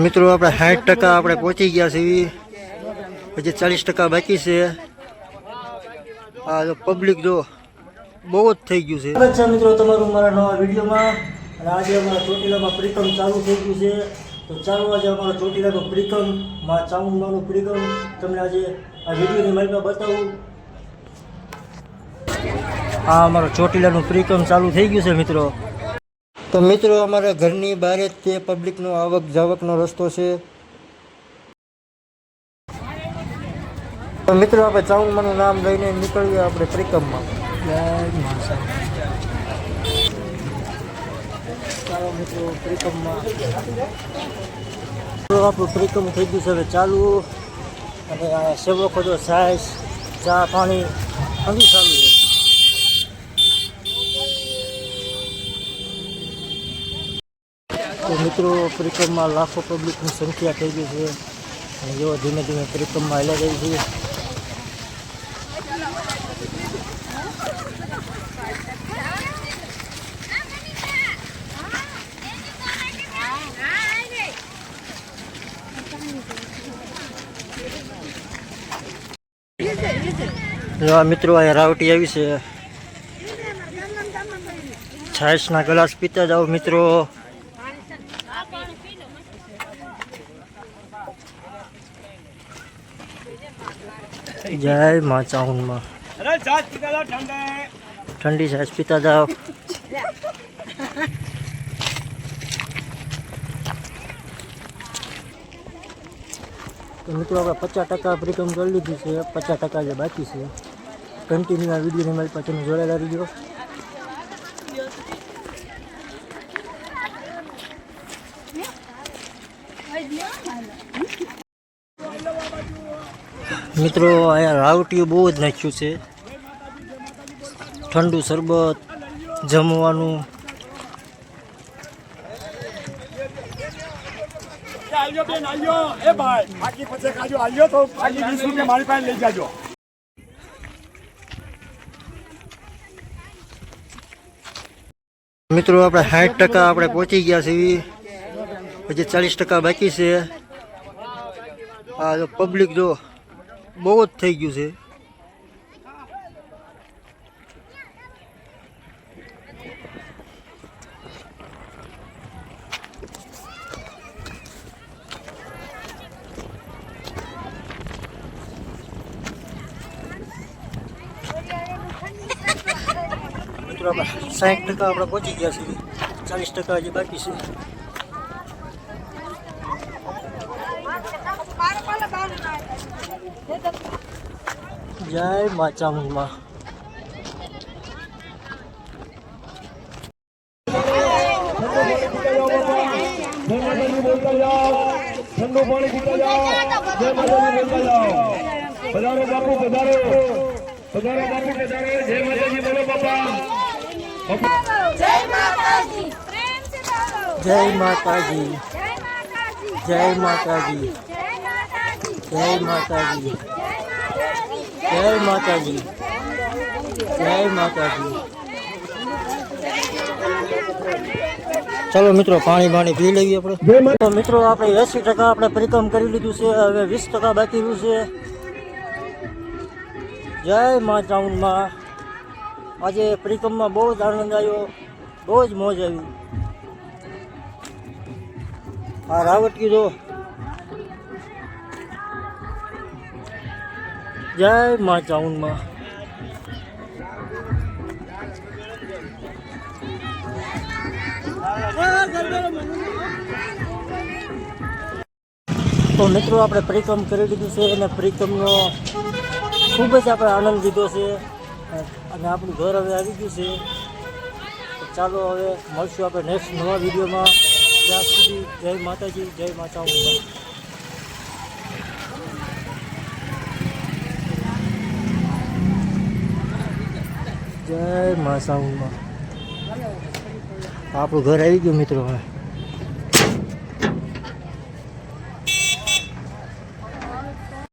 મિત્રો, આપણે સાઠ ટકા આપણે પહોંચી ગયા છીએ. પછી ચાલીસ ટકા બાકી છે. આ પબ્લિક જો બહુ જ થઈ ગયું છે. મિત્રો તમારું મારા નવા વિડીયોમાં. અને આજે અમારા ચોટીલામાં પ્રિકમ ચાલુ થઈ ગયું છે. તો ચાલો આજે અમારા ચોટીલાનું પ્રિકમ મા ચામુંડાનું પ્રિકમ તમને આજે આ વિડીયોની માહિતી બતાવું. આ અમારો ચોટીલાનું પ્રિકમ ચાલુ થઈ ગયું છે મિત્રો. તો મિત્રો અમારા ઘરની બહાર જ તે પબ્લિકનો આવક જાવકનો રસ્તો છે. તો મિત્રો આપણે ચાઉમાનું નામ લઈને નીકળીએ આપણે ચાલો મિત્રો પ્રિકમમાં તો આપણું પ્રિકમ થઈ ગયું છે હવે ચાલુ. અને આ સેવકો તો સાઈસ ચા પાણી બધું ચાલુ છે. તો મિત્રો પરિક્રમમાં લાખો પબ્લિકની સંખ્યા થઈ ગઈ છે અને જો ધીમે ધીમે પરિક્રમમાં હાલ્યા ગઈ છે જો આ મિત્રો, આ રાવટી આવી છે. છાશના ગ્લાસ પીતા જાઓ મિત્રો. જય મા ચાઉનમાં અરે છાશ પીતા જાઓ ઠંડે ઠંડી છાશ પીતા જાઓ તો મિત્રો આપણે પચાસ ટકા પ્રિકમ કરી લીધી છે પચાસ ટકા જે બાકી છે કન્ટિન્યુ આ વિડીયોની મારી પાસે તમે જોડેલા રહીજો મિત્રો અહીંયા રાવટીઓ બહુ જ નાખ્યું છે. ઠંડુ શરબત જમવાનું. મિત્રો આપણે સાઠ ટકા આપણે પહોંચી ગયા છીએ. પછી ચાલીસ ટકા બાકી છે. આ જો પબ્લિક જો બહુ જ થઈ ગયું છે. સાહીઠ ટકા આપણે પહોંચી ગયા છે ચાલીસ ટકા હજી બાકી છે. જય મા ચામુંડમાં ઠંડુ પાણી પીતા જાઓ જય માતાજી બોલતા જાઓ પધારો બાપુ પધારો પધારો બાપુ પધારો જય માતાજી બોલો બાપા જય માતાજી પ્રેમ से બોલો જય માતાજી જય માતાજી જય માતાજી. જય માતાજી. જય માતાજી. ચાલો મિત્રો પાણી બાણી પી લઈએ આપણે. તો મિત્રો આપણે એસી ટકા આપણે પરિક્રમ કરી લીધું છે હવે વીસ ટકા બાકી રહ્યું છે. જય મા ચાઉનમાં આજે પરિક્રમમાં બહુ જ આનંદ આવ્યો બહુ જ મોજ આવી. આ રાવટ કીધો જય મા ચાઉનમાં તો મિત્રો, આપણે પરિક્રમ કરી દીધું છે અને પરિક્રમનો ખૂબ જ આપણે આનંદ લીધો છે. અને આપણું ઘર હવે આવી ગયું છે. ચાલો હવે મળશું આપણે નેક્સ્ટ નવા વિડીયોમાં. ત્યાં સુધી જય માતાજી, જય માતા ઉમા જય મા સાઉન્ડમાં. આપણું ઘર આવી ગયું મિત્રો હવે.